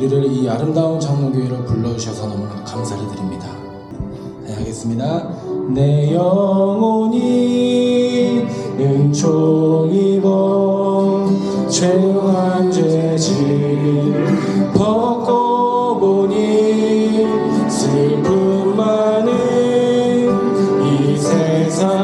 우리를 이 아름다운 장로교회로 불러주셔서 너무나 감사를 드립니다. 네, 하겠습니다. 내 영혼이 은총이고 죄한 죄짐 벗고 보니 슬픔 많은 이 세상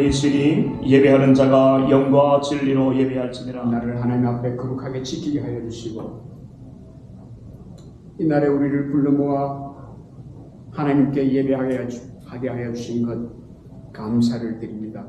여기 있으니 예배하는 자가 영과 진리로 예배할지니라 나를 하나님 앞에 거룩하게 지키게 하여 주시고 이 날에 우리를 불러 모아 하나님께 예배하게 하여 주- 하게 하여 주신 것 감사를 드립니다.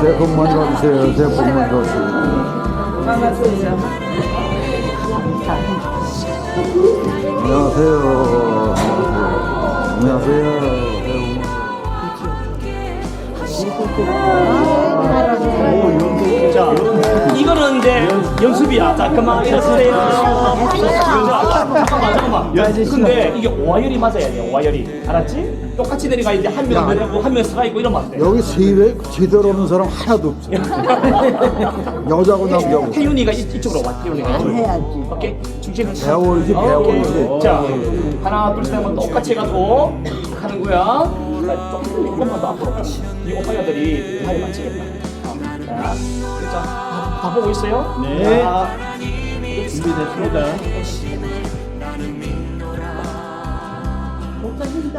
새해 복 많이 받으세요. 새해 복 많이 받으세요. 안녕하세요. 안녕하세요. 자, 이거는 이제 연습이야. 자, 그만 일어서세요. 잠깐만, 잠깐만. 근데 이게 오화열이 맞아야 돼, 오화열이. 알았지? 똑같이 내려가야 돼. 한 명은 내려고, 한 명은 서가 있고 이러면 안 돼. 여기 세배 제대로 오는 사람 하나도 없어. 여자고 남자고. 태윤이가 이- 이쪽으로 와, 태윤이가. 해야지. 오케이? 중심. 배워야지, 배워야지. 자, 하나, 둘, 셋 하면 똑같이 해가지고 하는 거야. 자, 조금만 더 앞으로. 이 오빠야들이 다리 맞추겠다. 자, 자, 다, 다 보고 있어요? 네. 준비됐습니다.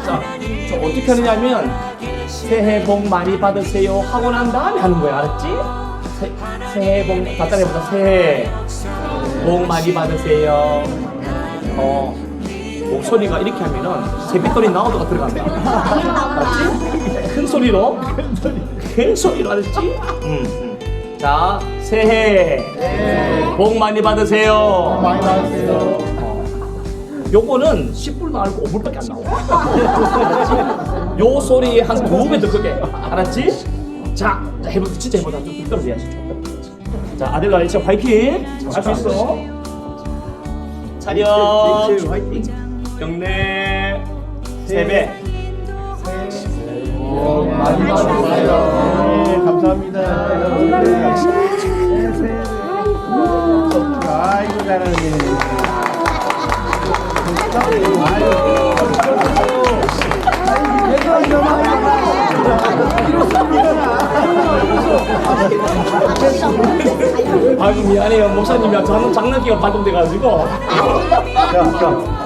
자, 저 어떻게 하느냐면 새해 복 많이 받으세요 하고 난 다음에 하는 거야, 알았지? 새, 새해 복, 다 따라해보자. 새해 복 많이 받으세요. 어, 목소리가 이렇게 하면은 제빗돌이 나오도가 들어간다. 알았지? 큰 소리로. 큰 소리로 알았지? 음, 음. 자, 새해 복 많이 받으세요. 많이 받으세요. 요거는 10불 말고 5불밖에 안 나와. 요 소리에 한두 배 더 크게. 알았지? 자, 자 해보, 진짜 해보자. 좀 떨어져야지. 좀. 자, 아들라 이제 화이팅! 할 수 있어. 차렷! 화이팅! 경례! 세배! 많이 받으세요. 네, 감사합니다. 아이고, 잘하네. 아이고 미안해요 목사님이 저는 장난기가 발동돼가지고 자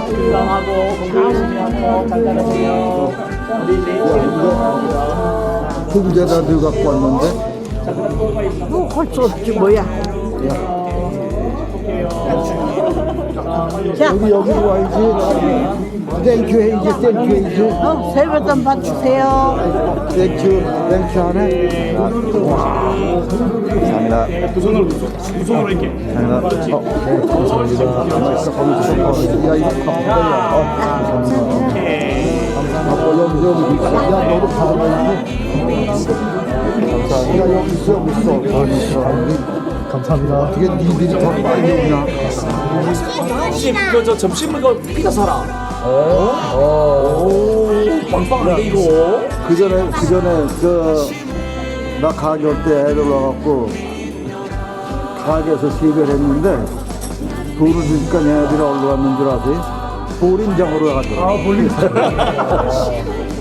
건강하고 건강하시게 하고 잘 따라세요 우리 이제 통제다 들 갖고 왔는데. 뭐 헐수 없지 뭐야. 여기, 여기로 와야지. 땡큐 해야지, 땡큐 해야지. 어, 세뱃돈 받으세요. 땡큐, 땡큐 하네. 감사합니다. 두 손으로 두, 손, 두 손으로 이렇게 감사합니다. 어, 네, 감사합니다. 맛있어, 거기서. 야, 이거 가봐야. 어, 감사합니다. 오케이 아빠 여기 여기 있어. 야 너도 가봐야지. 감사합니다. 야 여기 있어 여기 있어. 여기 있어. 감사합니다. 어떻게 니들이 더 빨리 오냐? 혹시 그저 점심 이거 피자 사라 오 빵빵한데 이거 그 전에 그 전에 저나 가게 올때 애들 와갖고 가게에서 세배를 했는데 돈을 주니까 얘네들이 어디로 갔는 줄 아세요? 볼인장으로 가더라고. 아 볼인장.